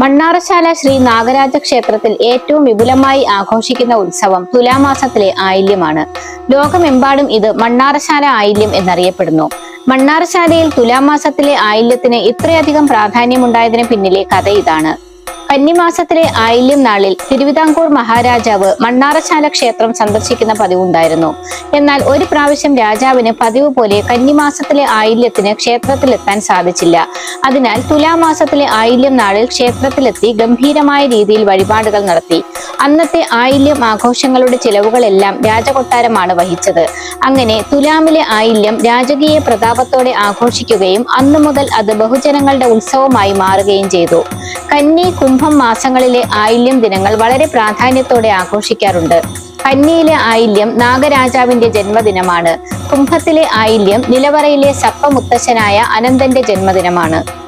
മണ്ണാറശാല ശ്രീ നാഗരാജ ക്ഷേത്രത്തിൽ ഏറ്റവും വിപുലമായി ആഘോഷിക്കുന്ന ഉത്സവം തുലാമാസത്തിലെ ആയില്യമാണ്. ലോകമെമ്പാടും ഇത് മണ്ണാറശാല ആയില്യം എന്നറിയപ്പെടുന്നു. മണ്ണാറശാലയിൽ തുലാമാസത്തിലെ ആയില്യത്തിന് ഇത്രയധികം പ്രാധാന്യമുണ്ടായതിന് പിന്നിലെ കഥ ഇതാണ്. കന്നിമാസത്തിലെ ആയില്യം നാളിൽ തിരുവിതാംകൂർ മഹാരാജാവ് മണ്ണാറശാല ക്ഷേത്രം സന്ദർശിക്കുന്ന പതിവുണ്ടായിരുന്നു. എന്നാൽ ഒരു പ്രാവശ്യം രാജാവിന് പതിവ് പോലെ കന്നിമാസത്തിലെ ആയില്യത്തിന് ക്ഷേത്രത്തിലെത്താൻ സാധിച്ചില്ല. അതിനാൽ തുലാമാസത്തിലെ ആയില്യം നാളിൽ ക്ഷേത്രത്തിലെത്തി ഗംഭീരമായ രീതിയിൽ വഴിപാടുകൾ നടത്തി. അന്നത്തെ ആയില്യം ആഘോഷങ്ങളുടെ ചിലവുകളെല്ലാം രാജകൊട്ടാരമാണ് വഹിച്ചത്. അങ്ങനെ തുലാമിലെ ആയില്യം രാജകീയ പ്രതാപത്തോടെ ആഘോഷിക്കുകയും അന്നു മുതൽ അത് ബഹുജനങ്ങളുടെ ഉത്സവമായി മാറുകയും ചെയ്തു. കന്നി കുംഭം മാസങ്ങളിലെ ആയില്യം ദിനങ്ങൾ വളരെ പ്രാധാന്യത്തോടെ ആഘോഷിക്കാറുണ്ട്. കന്നിയിലെ ആയില്യം നാഗരാജാവിന്റെ ജന്മദിനമാണ്. കുംഭത്തിലെ ആയില്യം നിലവറയിലെ സപ്പമുത്തശ്ശനായ അനന്തന്റെ ജന്മദിനമാണ്.